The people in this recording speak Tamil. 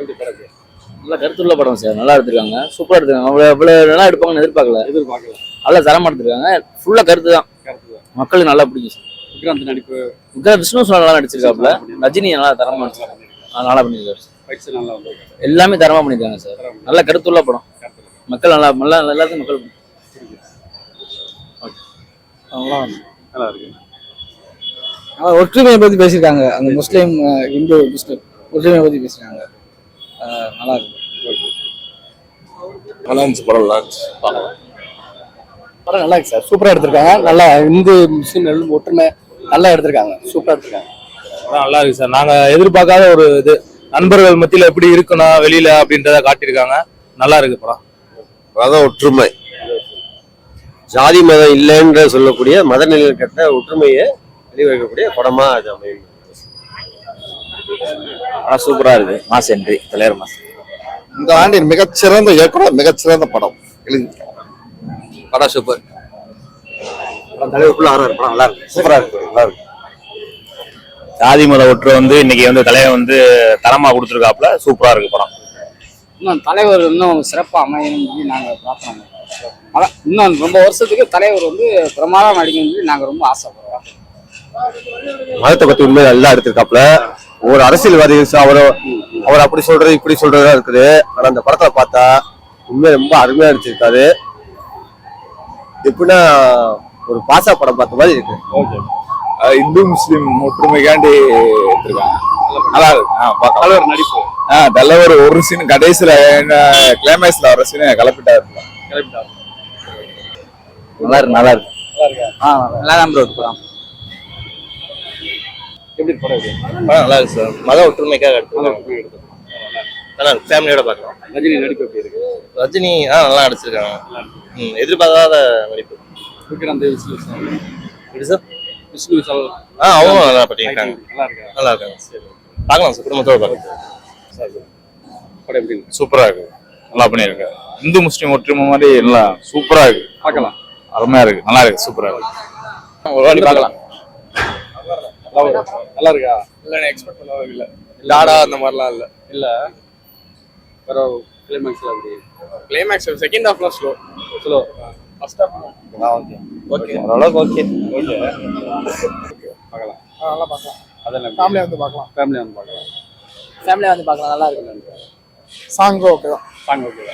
எப்படி படம் நல்ல கருத்துள்ள படம் சார். நல்லா எடுத்திருக்காங்க. சூப்பரா எடுத்திருக்காங்க. அவ்வளோ இவ்வளோ நல்லா எடுப்பாங்கன்னு எதிர்பார்க்கல. எதிர்பார்க்கல. நல்லா தரமா எடுத்திருக்காங்க. ஃபுல்லா கருத்து தான். மக்களுக்கு நல்லா பிடிக்கும் சார். விக்ராந்த் நடிப்பு. விக்ரம் விஷ்ணு நல்லா நடிச்சிருக்காப்புல. ரஜினி நல்லா தரமா நடிச்சிருக்காங்க நல்லா சார். வந்திருக்கு. எல்லாமே தரமா பண்ணிருக்காங்க சார். நல்ல கருத்துள்ள படம். மக்கள் நல்லா நல்லா எல்லாத்துக்கும் மக்கள் பிடிக்கும். நல்லா இருக்கு. ஒற்றுமையை பற்றி பேசியிருக்காங்க. அந்த முஸ்லீம் இந்து முஸ்லீம் ஒற்றுமையை பற்றி பேசியிருக்காங்க. அஹ் நல்லா இருக்கு. நல்லா இருந்துச்சு படம் நல்லா இருந்துச்சு. பார்க்கலாம் படம் நல்லா இருக்கு சார். சூப்பராக எடுத்திருக்காங்க. நல்லா இந்து முஸ்லீம் எல்லாம் ஒற்றுமை நல்லா எடுத்திருக்காங்க. சூப்பராக எடுத்திருக்காங்க. படம் நல்லா இருக்கு சார். நாங்க எதிர்பார்க்காத ஒரு இது. நண்பர்கள் மத்தியில எப்படி இருக்கணும் வெளியில அப்படின்றத காட்டியிருக்காங்க. நல்லா இருக்கு படம். மத ஒற்றுமை. ஜாதி மதம் இல்லைன்ற சொல்லக்கூடிய மத நிலக்கட்ட ஒற்றுமையை வெளிவரக்கூடிய படமா அது அமையும். படம் சூப்பரா இருக்கு. மாஸ் என்ட்ரி தலைவர் மாஸ். இந்த ஆண்டின் மிகச்சிறந்த இயக்குனர் மிகச்சிறந்த படம். படம் சூப்பர் படம் தலைவருக்குள்ள ஆறாறு படம் நல்லா இருக்கு. சூப்பரா இருக்கு. நல்லா இருக்கு. ஜாதி மத ஒற்று வந்து இன்னைக்கு வந்து தலைவர் வந்து தரமா கொடுத்துருக்காப்புல. சூப்பரா இருக்கு படம். இன்னும் தலைவர் இன்னும் சிறப்பாக அமையணும்னு சொல்லி நாங்கள் பிரார்த்தனை பண்றோம். அதான் இன்னும் ரொம்ப வருஷத்துக்கு தலைவர் வந்து பிரமாதம் நடிக்கணும்னு சொல்லி நாங்கள் ரொம்ப ஆசைப்படுறோம். மதத்தை பத்தி உண்மை நல்லா எடுத்திருக்காப்ல ஒரு அரசியல்வாதி அவர் அவர் அப்படி சொல்றது இப்படி சொல்றதா இருக்குது. ஆனா அந்த படத்துல பார்த்தா உண்மை ரொம்ப அருமையா நடிச்சிருக்காரு. எப்படின்னா ஒரு பாசா படம் பார்த்த மாதிரி இருக்கு. இந்து முஸ்லீம் ஒற்றுமைக்காண்டி எடுத்திருக்காங்க. நல்லா இருக்கு. நடிப்பு. ஆ, தலைவர் ஒரு சீன் கடைசியில கிளைமேக்ஸ்ல வர சீன் நல்லா இருக்கு நல்லா இருக்கு. நல்லா இருக்கா. ஆ நல்லா தான் ப்ரோ படம் எப்படி படம் படம் நல்லா இருக்கு சார். மத ஒற்றுமைக்காக நல்லா இருக்கு எடுத்து நல்லா இருக்கு. ஃபேமிலியோட பார்க்கலாம். ரஜினி நடிப்பு எப்படி இருக்கு? ரஜினி ஆ நல்லா நடிச்சிருக்காங்க. ம், எதிர்பார்க்காத நடிப்பு. விக்ராந்த் விஷ்ணு. எப்படி சார்? விஷ்ணு விஷால் ஆ அவங்களும் நல்லா பண்ணியிருக்காங்க நல்லா இருக்கா நல்லா இருக்காங்க. சரி. பார்க்கலாம் சார் குடும்பத்தோட பார்க்கலாம். படம் எப்படி இருக்கு? சூப்பரா இருக்கு. நல்லா பண்ணியிருக்காரு இந்து முஸ்லீம் ஒற்றுமை மாதிரி எல்லாம் சூப்பரா இருக்கு. பார்க்கலாம். அருமையா இருக்கு. நல்லா இருக்கு. சூப்பரா இருக்கு. ஒரு வாட்டி பார்க்கலாம். நல்லா இருக்கு. இல்ல எக்ஸ்பெக்ட் பண்ணவே இல்ல. லாடா அந்த மாதிரிலாம் இல்ல. இல்ல. வேற கிளைமேக்ஸ்ல அப்படி. கிளைமேக்ஸ் செகண்ட் ஹாஃப்ல slow slow first half okay okay ஓரளவுக்கு ஓகே ஓகே பார்க்கலாம். நல்லா பார்க்கலாம். அதெல்லாம் ஃபேமிலியாக வந்து பார்க்கலாம். ஃபேமிலியாக வந்து பார்க்கலாம். ஃபேமிலியாக வந்து பார்க்கலாம். நல்லா இருக்கு. சாங் ஓகே தான். Song okay